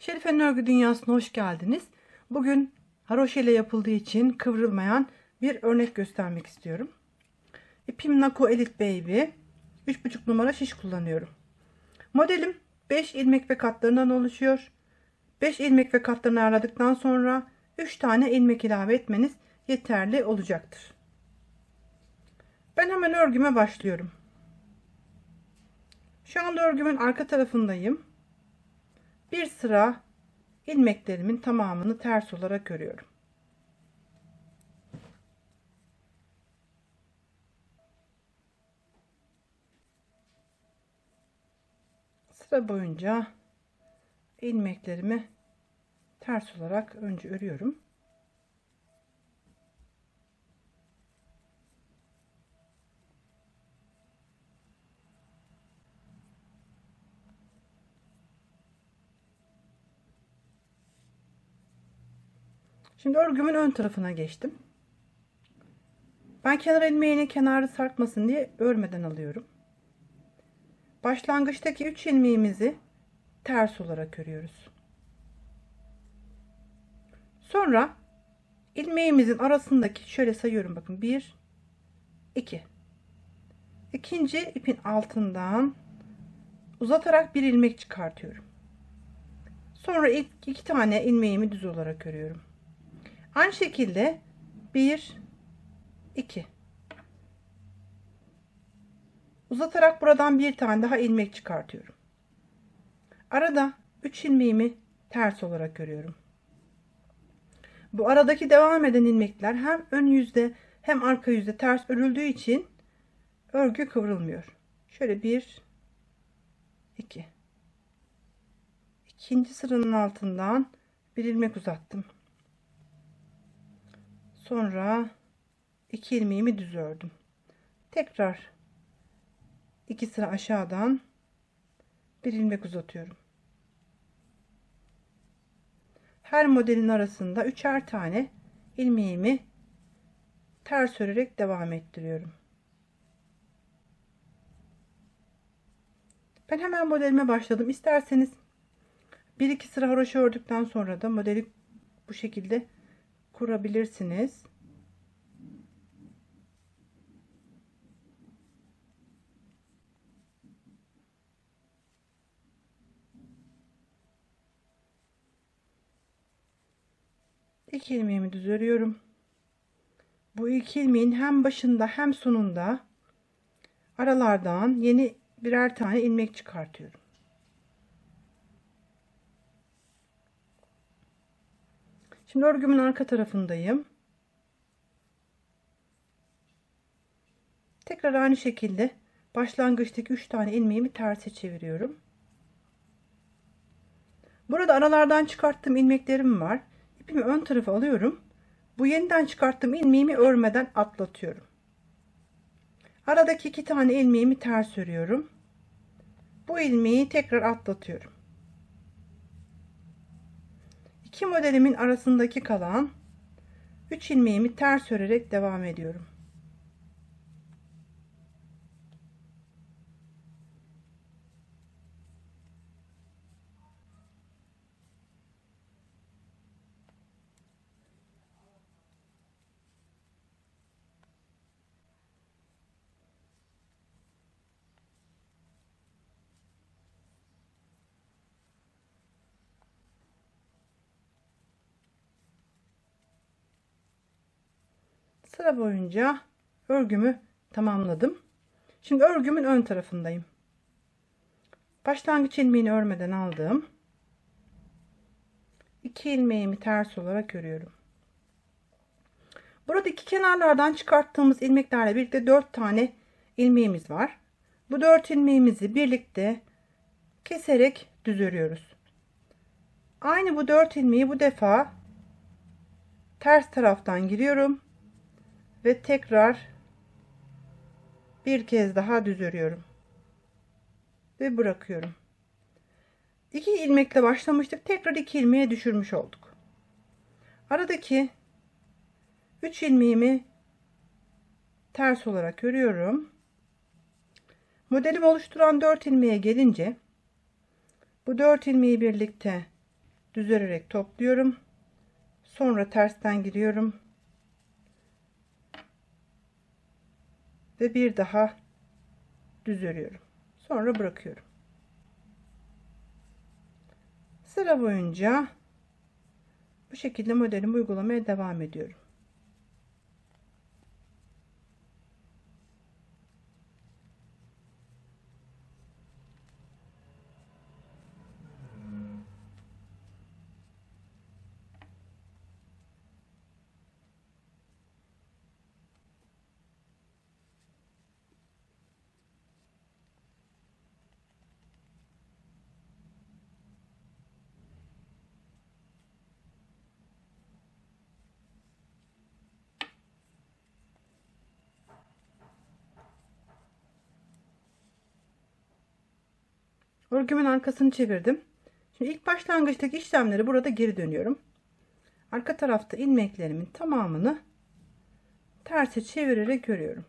Şerife'nin örgü dünyasına hoş geldiniz. Bugün haroşa ile yapıldığı için kıvrılmayan bir örnek göstermek istiyorum. İpim Nako Elite Baby. 3,5 numara şiş kullanıyorum. Modelim 5 ilmek ve katlarından oluşuyor. 5 ilmek ve katlarını ayarladıktan sonra 3 tane ilmek ilave etmeniz yeterli olacaktır. Ben hemen örgüme başlıyorum. Şu anda örgümün arka tarafındayım. Bir sıra ilmeklerimin tamamını ters olarak örüyorum. Sıra boyunca ilmeklerimi ters olarak önce örüyorum. Şimdi örgümün ön tarafına geçtim. Ben kenar ilmeğini kenarı sarkmasın diye örmeden alıyorum. Başlangıçtaki 3 ilmeğimizi ters olarak örüyoruz. Sonra ilmeğimizin arasındaki şöyle sayıyorum bakın 1 2 ikinci ipin altından uzatarak bir ilmek çıkartıyorum. Sonra ilk iki tane ilmeğimi düz olarak örüyorum. Aynı şekilde 1 2 uzatarak buradan bir tane daha ilmek çıkartıyorum. Arada 3 ilmeğimi ters olarak örüyorum. Bu aradaki devam eden ilmekler hem ön yüzde hem arka yüzde ters örüldüğü için örgü kıvrılmıyor. Şöyle bir, iki. İkinci sıranın altından bir ilmek uzattım. Sonra iki ilmeğimi düz ördüm. Tekrar iki sıra aşağıdan bir ilmek uzatıyorum. Her modelin arasında üçer tane ilmeğimi ters örerek devam ettiriyorum. Ben hemen modelime başladım. İsterseniz bir iki sıra haroşa ördükten sonra da modeli bu şekilde kurabilirsiniz. İki ilmeğimi düz örüyorum. Bu iki ilmeğin hem başında hem sonunda aralardan yeni birer tane ilmek çıkartıyorum. Şimdi örgümün arka tarafındayım. Tekrar aynı şekilde başlangıçtaki 3 tane ilmeğimi terse çeviriyorum. Burada aralardan çıkarttığım ilmeklerim var. İpimi ön tarafa alıyorum. Bu yeniden çıkarttığım ilmeğimi örmeden atlatıyorum. Aradaki iki tane ilmeğimi ters örüyorum. Bu ilmeği tekrar atlatıyorum. İki modelimin arasındaki kalan 3 ilmeğimi ters örerek devam ediyorum. Sıra boyunca örgümü tamamladım. Şimdi örgümün ön tarafındayım. Başlangıç ilmeğini örmeden aldım. 2 ilmeğimi ters olarak örüyorum. Burada iki kenarlardan çıkarttığımız ilmeklerle birlikte 4 tane ilmeğimiz var. Bu 4 ilmeğimizi birlikte keserek düz örüyoruz. Aynı bu 4 ilmeği bu defa ters taraftan giriyorum ve tekrar bir kez daha düz örüyorum ve bırakıyorum. İki ilmekle başlamıştık. Tekrar iki ilmeğe düşürmüş olduk. Aradaki 3 ilmeğimi ters olarak örüyorum. Modelimi oluşturan 4 ilmeğe gelince bu 4 ilmeği birlikte düz örerek topluyorum. Sonra tersten giriyorum. Ve bir daha düz örüyorum. Sonra bırakıyorum. Sıra boyunca bu şekilde modelimi uygulamaya devam ediyorum. Örgümün arkasını çevirdim. Şimdi ilk başlangıçtaki işlemleri burada geri dönüyorum. Arka tarafta ilmeklerimin tamamını terse çevirerek örüyorum.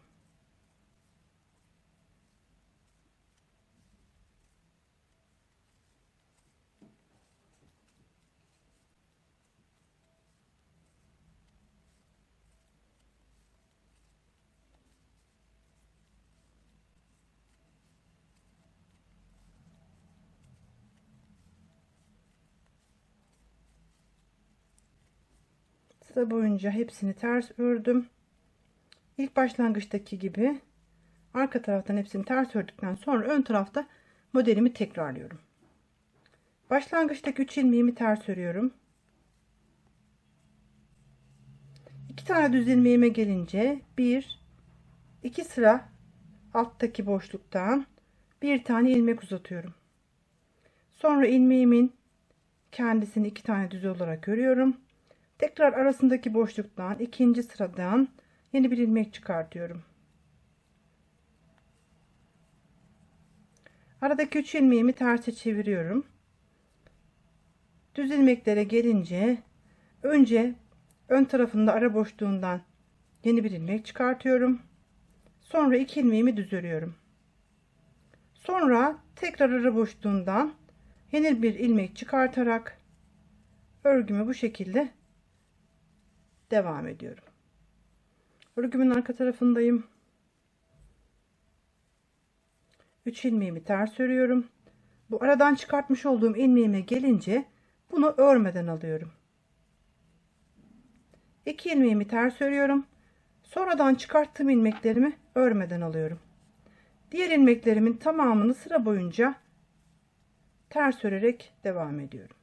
Sıra boyunca hepsini ters ördüm. İlk başlangıçtaki gibi arka taraftan hepsini ters ördükten sonra ön tarafta modelimi tekrarlıyorum. Başlangıçtaki 3 ilmeğimi ters örüyorum. 2 tane düz ilmeğime gelince 1 2 sıra alttaki boşluktan bir tane ilmek uzatıyorum. Sonra ilmeğimin kendisini iki tane düz olarak örüyorum. Tekrar arasındaki boşluktan ikinci sıradan yeni bir ilmek çıkartıyorum. Aradaki 3 ilmeğimi terse çeviriyorum. Düz ilmeklere gelince önce ön tarafında ara boşluğundan yeni bir ilmek çıkartıyorum. Sonra iki ilmeğimi düz örüyorum. Sonra tekrar ara boşluğundan yeni bir ilmek çıkartarak örgümü bu şekilde devam ediyorum. Örgümün arka tarafındayım. 3 ilmeğimi ters örüyorum. Bu aradan çıkartmış olduğum ilmeğime gelince bunu örmeden alıyorum. 2 ilmeğimi ters örüyorum. Sonradan çıkarttığım ilmeklerimi örmeden alıyorum. Diğer ilmeklerimin tamamını sıra boyunca ters örerek devam ediyorum.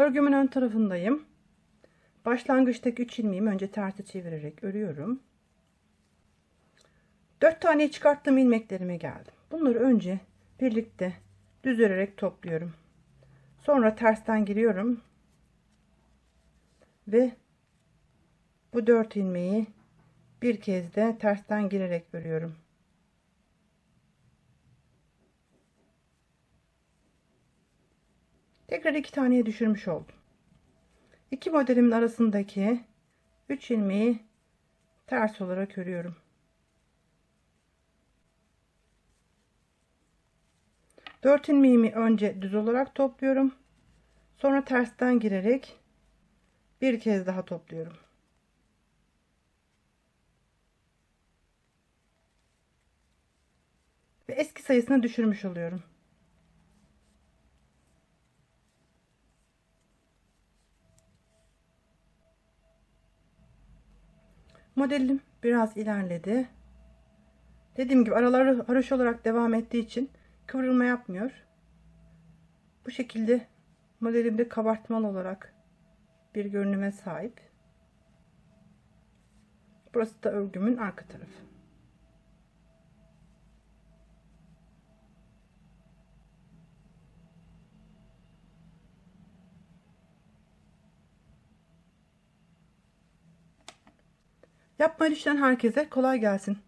Örgümün ön tarafındayım. Başlangıçtaki 3 ilmeğimi önce terse çevirerek örüyorum. 4 tane çıkarttığım ilmeklerime geldim. Bunları önce birlikte düz örerek topluyorum. Sonra tersten giriyorum. Ve bu 4 ilmeği bir kez de tersten girerek örüyorum. Tekrar iki taneye düşürmüş oldum. İki modelimin arasındaki 3 ilmeği ters olarak örüyorum. Dört ilmeğimi önce düz olarak topluyorum. Sonra tersten girerek bir kez daha topluyorum. Ve eski sayısına düşürmüş oluyorum. Modelim biraz ilerledi. Dediğim gibi araları haroş olarak devam ettiği için kıvrılma yapmıyor. Bu şekilde modelimde kabartmalı olarak bir görünüme sahip. Burası da örgümün arka tarafı. Yapmayı düşünen herkese kolay gelsin.